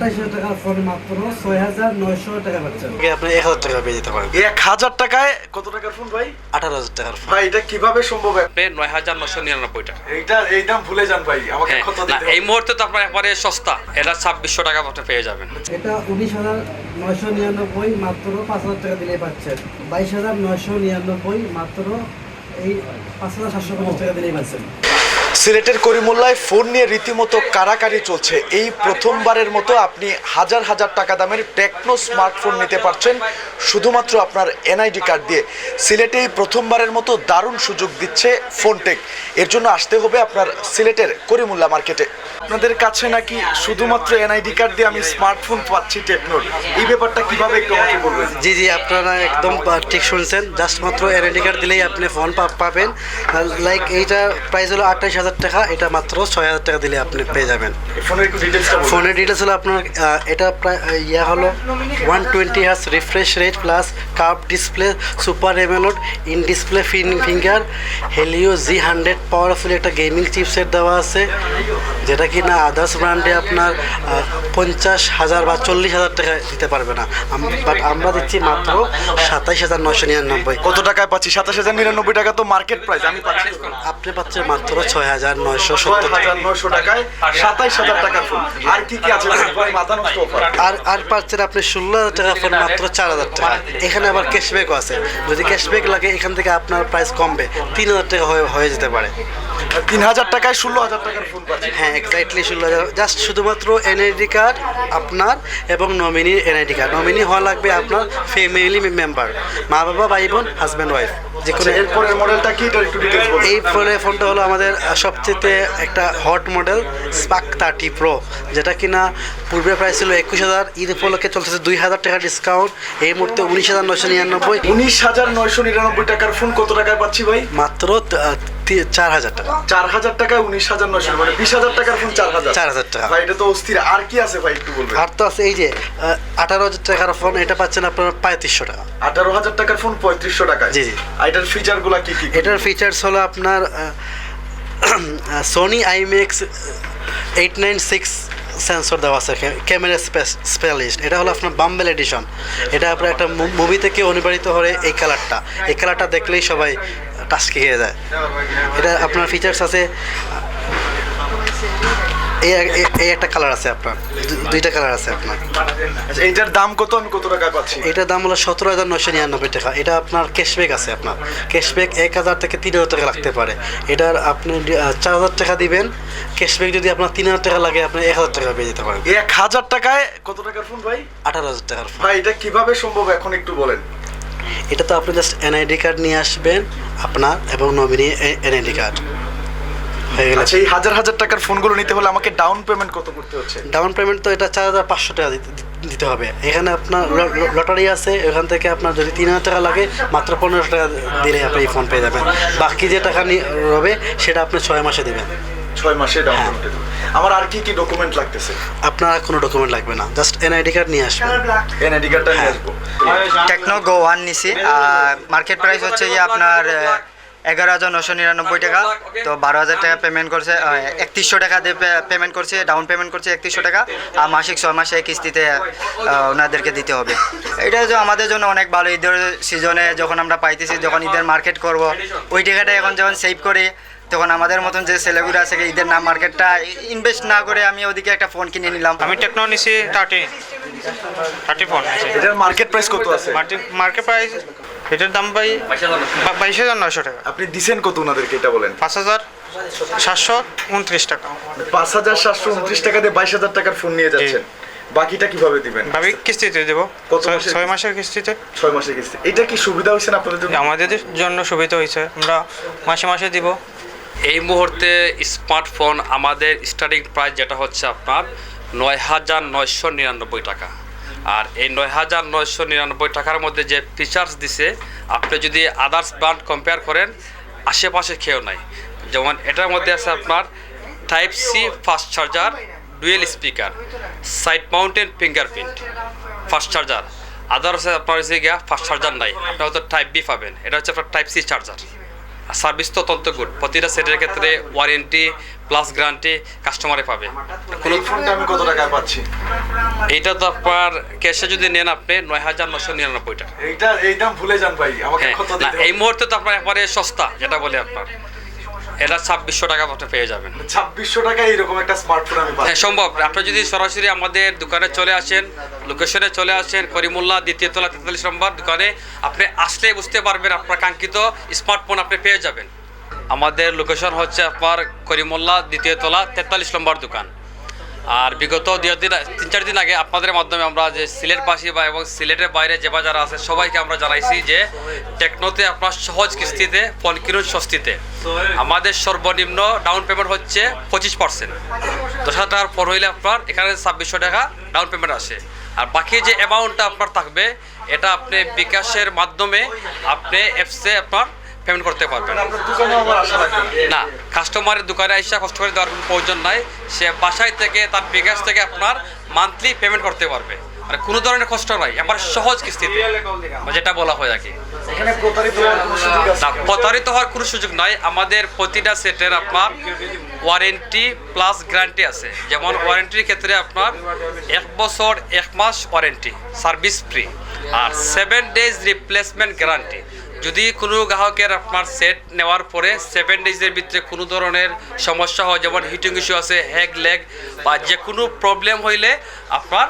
আঠাশ হাজার টাকার ফোন মাত্র ছয় হাজার নয়শো টাকা পাচ্ছেন আপনি এক হাজার টাকা পেয়ে যেতে পারেন। এক হাজার টাকায় কত টাকার ফোন ভাই? আঠারো হাজার টাকার ফোন ভাই এটা কীভাবে সম্ভব আপনি নয় হাজার নশো নিরানব্বই টাকা। এইটা এই দাম ভুলে যান ভাই আমাকে হ্যাঁ কত এই মুহূর্তে তো আপনার একবারে সস্তা। এটা ছাব্বিশশো টাকা পেয়ে যাবেন। এটা উনিশ হাজার নয়শো নিরানব্বই মাত্র পাঁচ হাজার টাকা দিলেই পাচ্ছেন বাইশ হাজার নয়শো নিরানব্বই মাত্র এই পাঁচ হাজার সাতশো পঞ্চাশ টাকা দিলেই পাচ্ছেন সিলেটের করিমুল্লায় ফোন নিয়ে রীতিমতো কারাকারি চলছে। এই প্রথমবারের মতো আপনি হাজার হাজার টাকা দামের টেকনো স্মার্টফোন নিতে পারছেন শুধুমাত্র আপনার এনআইডি কার্ড দিয়ে। সিলেটে এই প্রথমবারের মতো দারুণ সুযোগ দিচ্ছে ফোনটেক। এর জন্য আসতে হবে আপনার সিলেটের করিমুল্লা মার্কেটে। আপনাদের কাছে নাকি শুধুমাত্র এনআইডি কার্ড দিয়ে আমি স্মার্টফোন পাচ্ছি টেকনোর? এই ব্যাপারটা কীভাবে একটু আমাকে বলবেন? জি জি, আপনারা একদম ঠিক শুনছেন। জাস্ট মাত্র এনআইডি কার্ড দিলেই আপনি ফোন পাবেন। লাইক এইটা প্রাইস হলো আঠাশ হাজার টাকা এটা মাত্র ছয় হাজার টাকা দিলে আপনি পেয়ে যাবেন। ফোনের ডিটেলস হলো আপনার এটা প্রায় ইয়া হলো one twenty hertz refresh rate plus cup display super AMOLED in display fin finger Helio G hundred powerful একটা গেমিং চিপসেট দেওয়া আছে যেটা কি না আদার্স ব্র্যান্ডে আপনার পঞ্চাশ হাজার বা চল্লিশ হাজার টাকা দিতে পারবে না। বাট আমরা দিচ্ছি মাত্র সাতাইশ হাজার নশো নিরানব্বই। কত টাকায় পাচ্ছি? সাতাশ হাজার নিরানব্বই টাকা তো মার্কেট প্রাইস আমি পাচ্ছি। আপনি পাচ্ছেন মাত্র ছয় হাজার। নয়শো সত্তর হাজার টাকায় সাতাইশ হাজার টাকা আর কি কি আছে? মাথা নষ্ট আর আর পাচ্ছেন আপনি ষোলো হাজার টাকা মাত্র চার হাজার টাকা। এখানে আবার ক্যাশব্যাকও আছে। যদি ক্যাশব্যাক লাগে এখান থেকে আপনার প্রাইস কমবে। তিন হাজার টাকা হয়ে যেতে পারে। তিন হাজার টাকায় ষোলো হাজার টাকার ফোন পাচ্ছি হ্যাঁ এক্স্যাক্টলি ষোলো হাজার জাস্ট শুধুমাত্র এনআইডি কার্ড আপনার এবং নমিনির এনআইডি কার্ড নমিনি হওয়া লাগবে আপনার ফ্যামিলি মেম্বার মা বাবা ভাই বোন হাজব্যান্ড ওয়াইফ যে কোনো আচ্ছা, এরপরের মডেলটা কি একটু এই ফোনে ফোনটা হলো আমাদের সবচেয়ে একটা hot model spark thirty pro যেটা কিনা পূর্বে প্রাইস ছিল একুশ হাজার ঈদ উপলক্ষে চলতেছে দুই হাজার টাকা ডিসকাউন্ট এই মুহূর্তে উনিশ হাজার নশো নিরানব্বই। উনিশ হাজার নয়শো নিরানব্বই টাকার ফোন কত টাকায় পাচ্ছি ভাই? মাত্র চার হাজার টাকা। চার হাজার টাকায় উনিশ হাজার নয়শো মানে বিশ হাজার টাকার ফোন চার হাজার। চার হাজার টাকা। ভাই এটা তো অস্থির। আর কি আছে ভাই একটু বলবেন? আর তো আছে এই যে আঠারো হাজার টাকার ফোন এটা পাচ্ছেন আপনার পঁয়ত্রিশশো টাকা। আঠারো হাজার টাকার ফোন পঁয়ত্রিশশো টাকায়? জি, জি। এটার ফিচারগুলা কি কি? এটার ফিচার্স হলো আপনার Sony IMX eight nine six sensor দেওয়া আছে ক্যামেরা স্পেশালিস্ট এটা হলো আপনার বাম্বেল এডিশন এটা আপনার একটা মুভি থেকে অনুপ্রাণিত হয়ে এই কালারটা এই কালারটা দেখলেই সবাই টাস্কি খেয়ে যায়। এটা আপনার ফিচার্স আছে। এই এই- একটা কালার আছে আপনার। দুইটা কালার আছে আপনার। আচ্ছা এইটার দাম কত আমি কত টাকায় পাচ্ছি? এটার দাম হলো সতেরো হাজার নশো নিরানব্বই টাকা। এটা আপনার ক্যাশব্যাক আছে আপনার। ক্যাশব্যাক এক হাজার থেকে তিন হাজার টাকা লাগতে পারে। এটার আপনি চার হাজার টাকা দিবেন। ক্যাশব্যাক যদি আপনার তিন হাজার টাকা লাগে আপনি এক হাজার টাকা পেয়ে যেতে পারেন। এক হাজার টাকায় কত টাকার ফোন ভাই? আঠারো হাজার টাকার ফোন ভাই এটা কীভাবে সম্ভব? এখন একটু বলেন। এটা তো আপনি জাস্ট এনআইডি কার্ড নিয়ে আসবেন আপনার এবং নমিনি এনআইডি কার্ড হয়ে গেলে। আচ্ছা এই হাজার হাজার টাকার ফোনগুলো নিতে হলে আমাকে ডাউন পেমেন্ট কত করতে হচ্ছে? ডাউন পেমেন্ট তো এটা চার হাজার পাঁচশো টাকা দিতে- হবে। এখানে আপনার লটারি আছে এখান থেকে আপনার যদি তিন হাজার টাকা লাগে মাত্র পনেরোশো টাকা দিলে আপনি এই ফোন পেয়ে যাবেন। বাকি যে টাকা নি- রবে সেটা আপনি ছয় মাসে দিবেন। ছয় মাসে ডাউন পেমেন্ট আমার আর কি কি ডকুমেন্ট লাগতেছে? আপনার আর কোনো ডকুমেন্ট লাগবে না জাস্ট এনআইডি কার্ড নিয়ে আসবেন। এনআইডি কার্ডটা নিয়ে আসব। টেকনো গো ওয়ান নিছি মার্কেট প্রাইস হচ্ছে গিয়ে আপনার এগারো হাজার নশো নিরানব্বই টাকা। তো বারো হাজার টাকা পেমেন্ট করছে একত্রিশশো টাকা দিয়ে পেমেন্ট করছে ডাউন পেমেন্ট করছে একত্রিশশো টাকা। আর মাসিক ছয় মাসে কিস্তিতে ওনাদেরকে দিতে হবে। এটা যে আমাদের জন্য অনেক ভালো। ঈদের সিজনে যখন আমরা পাইতেছি যখন ঈদের মার্কেট করব ওই টাকাটা এখন যখন সেভ করি তখন আমাদের মতন যে ছেলেগুলো আছে ঈদের নাম মার্কেটটা ইনভেস্ট না করে আমি ওদিকে একটা ফোন কিনে নিলাম। আমি টেকনো নিছি থার্টি থার্টি ফোন এটার মার্কেট প্রাইস কত আছে? মার্কেট প্রাইস এটার দাম পাই বা- বাইশ হাজার নয়শো টাকা। আপনি দিছেন কত ওনাদেরকে এটা বলেন? পাঁচ হাজার সাতশো উনত্রিশ টাকা। পাঁচ হাজার সাতশো উনত্রিশ টাকা দিয়ে বাইশ হাজার টাকার ফোন নিয়ে যাচ্ছেন। বাকিটা কীভাবে দিবেন? ভাবি কিস্তিতে দেবো। কত ছয়- মাসের কিস্তিতে। ছয় মাসের কিস্তি। এটা কি সুবিধা হয়েছে না আপনাদের জন্য? আমাদের জন্য সুবিধা হয়েছে। আমরা মাসে মাসে দিব। এই মুহূর্তে স্মার্টফোন আমাদের স্টার্টিং প্রাইস যেটা হচ্ছে আপনার নয় হাজার নয়শো নিরানব্বই টাকা। আর এই নয় হাজার নয়শো নিরানব্বই টাকার মধ্যে যে ফিচার্স দিছে, আপনি যদি আদার্স ব্র্যান্ড কম্পেয়ার করেন, আশেপাশে খেয়েও নাই। যেমন এটার মধ্যে আছে আপনার type C fast charger dual speaker side mounted fingerprint fast charger others আপনার হচ্ছে গিয়া ফাস্ট চার্জার নাই। আপনি হয়তো টাইপ বি পাবেন। এটা হচ্ছে আপনার টাইপ সি চার্জার সার্ভিস তো অত্যন্ত গুড। প্রতিটা সেটের ক্ষেত্রে ওয়ারেন্টি প্লাস গ্যারান্টি কাস্টমারে পাবে। কোনো ফোনটা আমি কত টাকায় পাচ্ছি? এইটা তো আপনার ক্যাশে যদি নেন আপনি নয় হাজার নশো নিরানব্বই টাকা এইটা এই দাম ভুলে যান ভাই আমাকে হ্যাঁ না এই মুহূর্তে তো আপনার একবারে সস্তা যেটা বলে আপনার। এটা ছাব্বিশশো টাকা মতো পেয়ে যাবেন। ছাব্বিশশো টাকা এরকম একটা স্মার্টফোন আমি হ্যাঁ সম্ভব। আপনি যদি সরাসরি আমাদের দোকানে চলে আসেন লোকেশনে চলে আসেন করিমুল্লাহ দ্বিতীয় তলা তেতাল্লিশ নম্বর দোকানে আপনি আসলে বুঝতে পারবেন আপনার কাঙ্ক্ষিত স্মার্টফোন আপনি পেয়ে যাবেন। আমাদের লোকেশন হচ্ছে আপনার করিমুল্লাহ দ্বিতীয় তলা তেতাল্লিশ নম্বর দোকান। আর বিগত দিন, তিন, চার দিন আগে আপনাদের মাধ্যমে আমরা যে সিলেটবাসী বা এবং সিলেটের বাইরে যে বা যারা আছে, সবাইকে আমরা জানাইছি যে টেকনোতে আপনার সহজ কিস্তিতে ফোন কিনুন সস্তিতে আমাদের সর্বনিম্ন ডাউন পেমেন্ট হচ্ছে পঁচিশ পার্সেন্ট দশ হাজার টাকার ফোন হইলে আপনার এখানে ছাব্বিশশো টাকা ডাউন পেমেন্ট আসে। আর বাকি যে অ্যামাউন্টটা আপনার থাকবে, এটা আপনি বিকাশের মাধ্যমে আপনি অ্যাপসে আপনার পেমেন্ট করতে পারবেন লাগবে না কাস্টমারের দোকানে এসে কষ্ট করে দেওয়ার কোনো প্রয়োজন নাই। সে বাসায় থেকে তার বিকাশ থেকে আপনার মান্থলি পেমেন্ট করতে পারবে। আর কোনো ধরনের কষ্ট নাই আমার সহজ কিস্তিতে। যেটা বলা হয় আর কি। না প্রতারিত হওয়ার কোনো সুযোগ নাই। আমাদের প্রতিটা সেটের আপনার ওয়ারেন্টি প্লাস গ্যারান্টি আছে। যেমন ওয়ারেন্টির ক্ষেত্রে আপনার এক বছর এক মাস ওয়ারেন্টি সার্ভিস ফ্রি আর সেভেন ডেজ রিপ্লেসমেন্ট গ্যারান্টি যদি কোনো গ্রাহকের আপনার সেট নেওয়ার পরে সেভেন ডেজের ভিতরে কোনো ধরনের সমস্যা হয় যেমন হিটিং ইস্যু আছে হ্যাগ লেগ বা যে কোনো প্রবলেম হইলে আপনার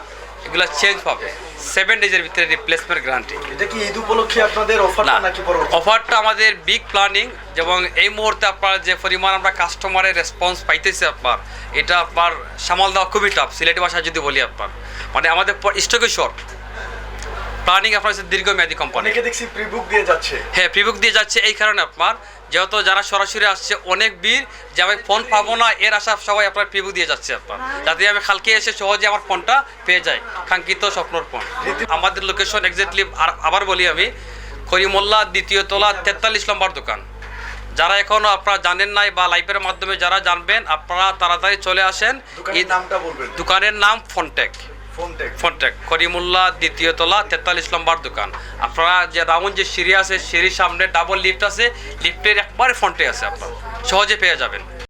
এগুলো চেঞ্জ পাবে। সেভেন ডেজের ভিতরে রিপ্লেসমেন্ট গ্যারান্টি এটা কি ঈদ উপলক্ষে আপনাদের অফার নাকি অফারটা আমাদের বিগ প্ল্যানিং এবং এই মুহূর্তে আপনার যে পরিমাণ আমরা কাস্টমারের রেসপন্স পাইতেছি আপনার এটা আপনার সামাল দেওয়া খুবই টাফ সিলেটি ভাষায় যদি বলি আপনার। মানে আমাদের স্টকে শর্ট প্ল্যানিং আপনার হচ্ছে দীর্ঘমেয়াদী কোম্পানি অনেকে দেখছি প্রিবুক দিয়ে যাচ্ছে। হ্যাঁ প্রিবুক দিয়ে যাচ্ছে এই কারণে আপনার যেহেতু যারা সরাসরি আসছে অনেক বীর যে আমি ফোন পাবো না এর আশা সবাই আপনার প্রিবুক দিয়ে যাচ্ছে আপনার। যাতে আমি কালকে এসে সহজে আমার ফোনটা পেয়ে যাই কাঙ্ক্ষিত স্বপ্নর ফোন আমাদের লোকেশন এক্স্যাক্টলি আবার বলি আমি করিমোল্লা দ্বিতীয় তলা তেতাল্লিশ নম্বর দোকান। যারা এখনও আপনারা জানেন নাই বা লাইভের মাধ্যমে যারা জানবেন আপনারা তাড়াতাড়ি চলে আসেন। এই নামটা বলবেন। দোকানের নাম ফোনটেক ফোনটেক করিমুল্লাহ দ্বিতীয় তলা, তেতাল্লিশ নম্বর দোকান। আপনারা যে রাউন্ড যে সিঁড়ি আছে, সিঁড়ির সামনে ডাবল লিফট আছে লিফটের একবারে ফ্রন্টে আছে আপনার। সহজে পেয়ে যাবেন।